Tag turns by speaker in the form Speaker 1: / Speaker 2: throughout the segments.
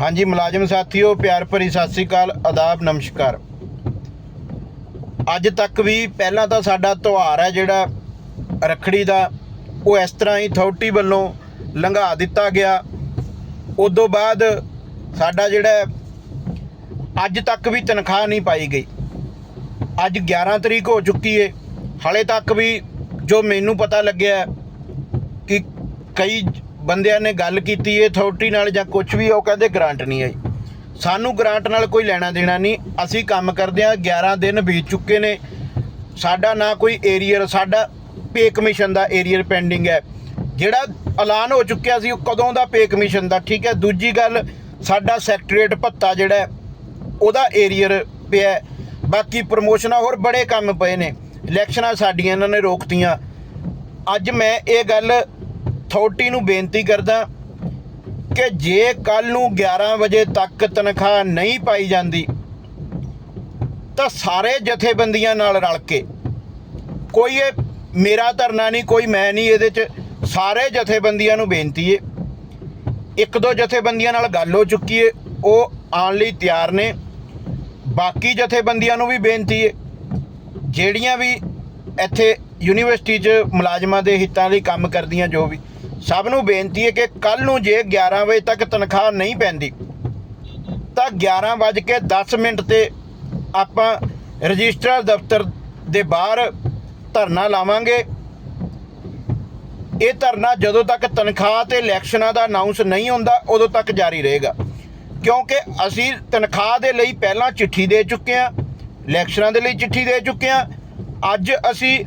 Speaker 1: ਹਾਂਜੀ, ਮੁਲਾਜ਼ਮ ਸਾਥੀਓ, ਪਿਆਰ ਭਰੀ ਸਤਿ ਸ੍ਰੀ ਅਕਾਲ, ਆਦਾਬ, ਨਮਸਕਾਰ। ਅੱਜ ਤੱਕ ਵੀ ਪਹਿਲਾਂ ਤਾਂ ਸਾਡਾ ਤਿਉਹਾਰ ਹੈ ਜਿਹੜਾ ਰੱਖੜੀ ਦਾ, ਉਹ ਇਸ ਤਰ੍ਹਾਂ ਹੀ ਅਥਾਰਟੀ ਵੱਲੋਂ ਲੰਘਾ ਦਿੱਤਾ ਗਿਆ। ਉਦੋਂ ਬਾਅਦ ਸਾਡਾ ਜਿਹੜਾ ਅੱਜ ਤੱਕ ਵੀ ਤਨਖਾਹ ਨਹੀਂ ਪਾਈ ਗਈ। ਅੱਜ 11 ਤਰੀਕ ਹੋ ਚੁੱਕੀ ਏ। ਹਾਲੇ ਤੱਕ ਵੀ ਜੋ ਮੈਨੂੰ ਪਤਾ ਲੱਗਿਆ ਕਿ ਕਈ ਬੰਦਿਆਂ ਨੇ ਗੱਲ ਕੀਤੀ ਹੈ ਅਥਾਰਟੀ ਨਾਲ ਜਾਂ ਕੁਝ ਵੀ, ਉਹ ਕਹਿੰਦੇ ਗ੍ਰਾਂਟ ਨਹੀਂ ਆਈ ਸਾਨੂੰ ਗ੍ਰਾਂਟ ਨਾਲ ਕੋਈ ਲੈਣਾ ਦੇਣਾ ਨਹੀਂ। ਅਸੀਂ ਕੰਮ ਕਰਦੇ ਆ 11 ਦਿਨ ਬੀਤ ਚੁੱਕੇ ਨੇ। ਸਾਡਾ ਨਾ ਕੋਈ ਏਰੀਅਰ ਸਾਡਾ ਪੇ ਕਮਿਸ਼ਨ ਦਾ ਏਰੀਅਰ ਪੈਂਡਿੰਗ ਹੈ। ਜਿਹੜਾ ਐਲਾਨ ਹੋ ਚੁੱਕਿਆ ਸੀ, ਉਹ ਕਦੋਂ ਦਾ ਪੇ ਕਮਿਸ਼ਨ ਦਾ? ਠੀਕ ਹੈ, ਦੂਜੀ ਗੱਲ, ਸਾਡਾ ਸੈਕਟਰੀਏਟ ਭੱਤਾ ਜਿਹੜਾ ਉਹਦਾ ਏਰੀਅਰ ਪਿਆ ਬਾਕੀ ਪ੍ਰਮੋਸ਼ਨਾਂ ਹੋਰ ਬੜੇ ਕੰਮ ਪਏ ਨੇ। ਇਲੈਕਸ਼ਨਾਂ ਸਾਡੀਆਂ ਇਹਨਾਂ ਨੇ ਰੋਕਤੀਆਂ। ਅੱਜ ਮੈਂ ਇਹ ਗੱਲ ਅਥਾਰਟੀ ਨੂੰ ਬੇਨਤੀ ਕਰਦਾ ਕਿ ਜੇ ਕੱਲ ਨੂੰ 11 ਵਜੇ ਤੱਕ ਤਨਖਾਹ ਨਹੀਂ ਪਾਈ ਜਾਂਦੀ, ਤਾਂ ਸਾਰੇ ਜਥੇਬੰਦੀਆਂ ਨਾਲ ਰਲ ਕੇ, ਕੋਈ ਇਹ ਮੇਰਾ ਧਰਨਾ ਨਹੀਂ, ਕੋਈ ਮੈਂ ਨਹੀਂ ਇਹਦੇ 'ਚ, ਸਾਰੇ ਜਥੇਬੰਦੀਆਂ ਨੂੰ ਬੇਨਤੀ ਏ। ਇੱਕ ਦੋ ਜਥੇਬੰਦੀਆਂ ਨਾਲ ਗੱਲ ਹੋ ਚੁੱਕੀ ਏ, ਉਹ ਆਉਣ ਲਈ ਤਿਆਰ ਨੇ। ਬਾਕੀ ਜਥੇਬੰਦੀਆਂ ਨੂੰ ਵੀ ਬੇਨਤੀ ਏ, ਜਿਹੜੀਆਂ ਵੀ ਇੱਥੇ ਯੂਨੀਵਰਸਿਟੀ 'ਚ ਮੁਲਾਜ਼ਮਾਂ ਦੇ ਹਿੱਤਾਂ ਲਈ ਕੰਮ ਕਰਦੀਆਂ, ਜੋ ਵੀ। ਸਭ ਨੂੰ ਬੇਨਤੀ ਹੈ ਕਿ ਕੱਲ ਨੂੰ ਜੇ 11 ਵਜੇ ਤੱਕ ਤਨਖਾਹ ਨਹੀਂ ਪੈਂਦੀ, ਤਾਂ 11 ਵੱਜ ਕੇ 10 ਮਿੰਟ ਤੇ ਆਪਾਂ ਰਜਿਸਟਰ ਦਫ਼ਤਰ ਦੇ ਬਾਹਰ ਧਰਨਾ ਲਾਵਾਂਗੇ। ਇਹ ਧਰਨਾ ਜਦੋਂ ਤੱਕ ਤਨਖਾਹ ਤੇ ਇਲੈਕਸ਼ਨਾਂ ਦਾ ਅਨਾਉਂਸ ਨਹੀਂ ਹੁੰਦਾ, ਉਦੋਂ ਤੱਕ ਜਾਰੀ ਰਹੇਗਾ। ਕਿਉਂਕਿ ਅਸੀਂ ਤਨਖਾਹ ਦੇ ਲਈ ਪਹਿਲਾਂ ਚਿੱਠੀ ਦੇ ਚੁੱਕੇ ਹਾਂ, ਇਲੈਕਸ਼ਨਾਂ ਦੇ ਲਈ ਚਿੱਠੀ ਦੇ ਚੁੱਕੇ ਹਾਂ। ਅੱਜ ਅਸੀਂ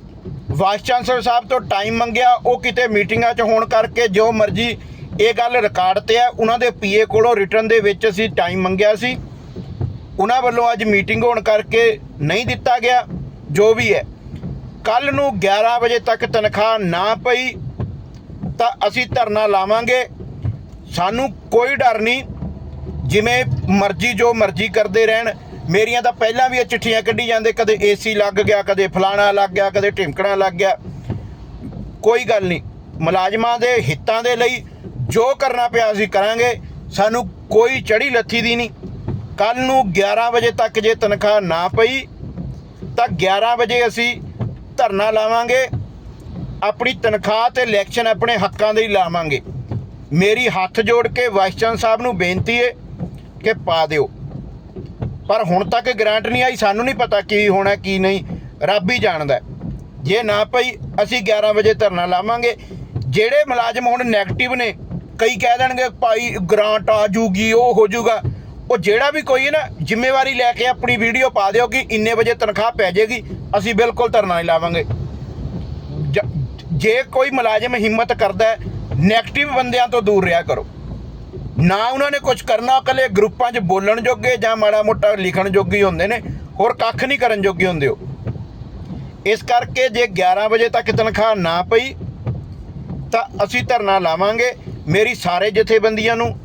Speaker 1: ਵਾਈਸ ਚਾਂਸਲਰ ਸਾਹਿਬ ਤੋਂ ਟਾਈਮ ਮੰਗਿਆ, ਉਹ ਕਿਤੇ ਮੀਟਿੰਗਾਂ 'ਚ ਹੋਣ ਕਰਕੇ ਜੋ ਮਰਜ਼ੀ ਇਹ ਗੱਲ ਰਿਕਾਰਡ ਤੇ ਹੈ ਉਹਨਾਂ ਦੇ ਪੀਏ ਕੋਲੋਂ ਰਿਟਰਨ ਦੇ ਵਿੱਚ ਅਸੀਂ ਟਾਈਮ ਮੰਗਿਆ ਸੀ। ਉਹਨਾਂ ਵੱਲੋਂ ਅੱਜ ਮੀਟਿੰਗ ਹੋਣ ਕਰਕੇ ਨਹੀਂ ਦਿੱਤਾ ਗਿਆ, ਜੋ ਵੀ ਹੈ। ਕੱਲ ਨੂੰ 11 ਵਜੇ ਤੱਕ ਤਨਖਾਹ ਨਾ ਪਈ, ਤਾਂ ਅਸੀਂ ਧਰਨਾ ਲਾਵਾਂਗੇ। ਸਾਨੂੰ ਕੋਈ ਡਰ ਨਹੀਂ, ਜਿਵੇਂ ਮਰਜ਼ੀ ਜੋ ਮਰਜ਼ੀ ਕਰਦੇ ਰਹਿਣ। ਮੇਰੀਆਂ ਤਾਂ ਪਹਿਲਾਂ ਵੀ ਇਹ ਚਿੱਠੀਆਂ ਕੱਢੀ ਜਾਂਦੇ, ਕਦੇ ਏਸੀ ਲੱਗ ਗਿਆ, ਕਦੇ ਫਲਾਣਾ ਲੱਗ ਗਿਆ, ਕਦੇ ਢਿਮਕਣਾ ਲੱਗ ਗਿਆ। ਕੋਈ ਗੱਲ ਨਹੀਂ, ਮੁਲਾਜ਼ਮਾਂ ਦੇ ਹਿੱਤਾਂ ਦੇ ਲਈ ਜੋ ਕਰਨਾ ਪਿਆ ਅਸੀਂ ਕਰਾਂਗੇ, ਸਾਨੂੰ ਕੋਈ ਚੜੀ ਲੱਥੀ ਦੀ ਨਹੀਂ। ਕੱਲ ਨੂੰ 11 ਵਜੇ ਤੱਕ ਜੇ ਤਨਖਾਹ ਨਾ ਪਈ, ਤਾਂ 11 ਵਜੇ ਅਸੀਂ ਧਰਨਾ ਲਾਵਾਂਗੇ, ਆਪਣੀ ਤਨਖਾਹ ਤੇ ਇਲੈਕਸ਼ਨ ਆਪਣੇ ਹੱਕਾਂ ਦੇ ਹੀ ਲਾਵਾਂਗੇ। ਮੇਰੀ ਹੱਥ ਜੋੜ ਕੇ ਵਾਈਸ ਚਾਂਸਲਰ ਸਾਹਿਬ ਨੂੰ ਬੇਨਤੀ ਹੈ ਕਿ ਪਾ ਦਿਓ। ਪਰ ਹੁਣ ਤੱਕ ਗ੍ਰਾਂਟ ਨਹੀਂ ਆਈ, ਸਾਨੂੰ ਨਹੀਂ ਪਤਾ ਕੀ ਹੋਣਾ, ਕੀ ਨਹੀਂ। ਰੱਬ ਹੀ ਜਾਣਦਾ ਜੇ ਨਾ ਪਈ, ਅਸੀਂ 11 ਵਜੇ ਧਰਨਾ ਲਾਵਾਂਗੇ। ਜਿਹੜੇ ਮੁਲਾਜ਼ਮ ਹੁਣ 네ਗੇਟਿਵ ਨੇ, ਕਈ ਕਹਿ ਦੇਣਗੇ, ਭਾਈ ਗ੍ਰਾਂਟ ਆ ਜੂਗੀ, ਉਹ ਹੋ ਜੂਗਾ। ਉਹ ਜਿਹੜਾ ਵੀ ਕੋਈ ਹੈ ਨਾ, ਜ਼ਿੰਮੇਵਾਰੀ ਲੈ ਕੇ ਆਪਣੀ ਵੀਡੀਓ ਪਾ ਦਿਓ ਕਿ ਇੰਨੇ ਵਜੇ ਤਨਖਾਹ ਪੈ ਜਾਏਗੀ, ਅਸੀਂ ਬਿਲਕੁਲ ਧਰਨਾ ਨਹੀਂ ਲਾਵਾਂਗੇ। ਜ- ਜੇ ਕੋਈ ਮੁਲਾਜ਼ਮ ਹਿੰਮਤ ਕਰਦਾ ਨੈਗੇਟਿਵ ਬੰਦਿਆਂ ਤੋਂ ਦੂਰ ਰਿਹਾ ਕਰੋ। ਨਾ ਉਹਨਾਂ ਨੇ ਕੁਝ ਕਰਨਾ ਇਕੱਲੇ ਗਰੁੱਪਾਂ 'ਚ ਬੋਲਣ ਜੋਗੇ ਜਾਂ ਮਾੜਾ ਮੋਟਾ ਲਿਖਣ ਜੋਗੇ ਹੁੰਦੇ ਨੇ, ਹੋਰ ਕੱਖ ਨਹੀਂ ਕਰਨ ਜੋਗੇ ਹੁੰਦੇ ਉਹ। ਇਸ ਕਰਕੇ ਜੇ 11 ਵਜੇ ਤੱਕ ਤਨਖਾਹ ਨਾ ਪਈ, ਤਾਂ ਅਸੀਂ ਧਰਨਾ ਲਾਵਾਂਗੇ ਮੇਰੀ ਸਾਰੇ ਜਥੇਬੰਦੀਆਂ ਨੂੰ,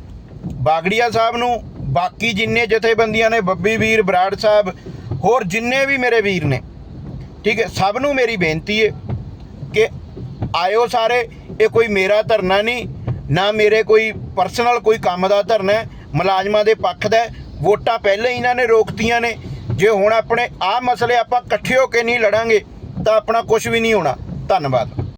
Speaker 1: ਬਾਗੜੀਆ ਸਾਹਿਬ ਨੂੰ, ਬਾਕੀ ਜਿੰਨੇ ਜਥੇਬੰਦੀਆਂ ਨੇ, ਬੱਬੀ ਵੀਰ, ਬਰਾੜ ਸਾਹਿਬ, ਹੋਰ ਜਿੰਨੇ ਵੀ ਮੇਰੇ ਵੀਰ ਨੇ, ਠੀਕ ਹੈ, ਸਭ ਨੂੰ ਮੇਰੀ ਬੇਨਤੀ ਹੈ ਕਿ ਆਇਓ ਸਾਰੇ, ਇਹ ਕੋਈ ਮੇਰਾ ਧਰਨਾ ਨਹੀਂ ਨਾ ਮੇਰੇ ਕੋਈ ਪਰਸਨਲ ਕੋਈ ਕੰਮ ਦਾ ਧਰਨਾ ਮੁਲਾਜ਼ਮਾਂ ਦੇ ਪੱਖ ਦਾ ਵੋਟਾਂ ਪਹਿਲਾਂ ਹੀ ਇਹਨਾਂ ਨੇ ਰੋਕਤੀਆਂ ਨੇ। ਜੇ ਹੁਣ ਆਪਣੇ ਆਹ ਮਸਲੇ ਆਪਾਂ ਇਕੱਠੇ ਹੋ ਕੇ ਨਹੀਂ ਲੜਾਂਗੇ, ਤਾਂ ਆਪਣਾ ਕੁਝ ਵੀ ਨਹੀਂ ਹੋਣਾ। ਧੰਨਵਾਦ।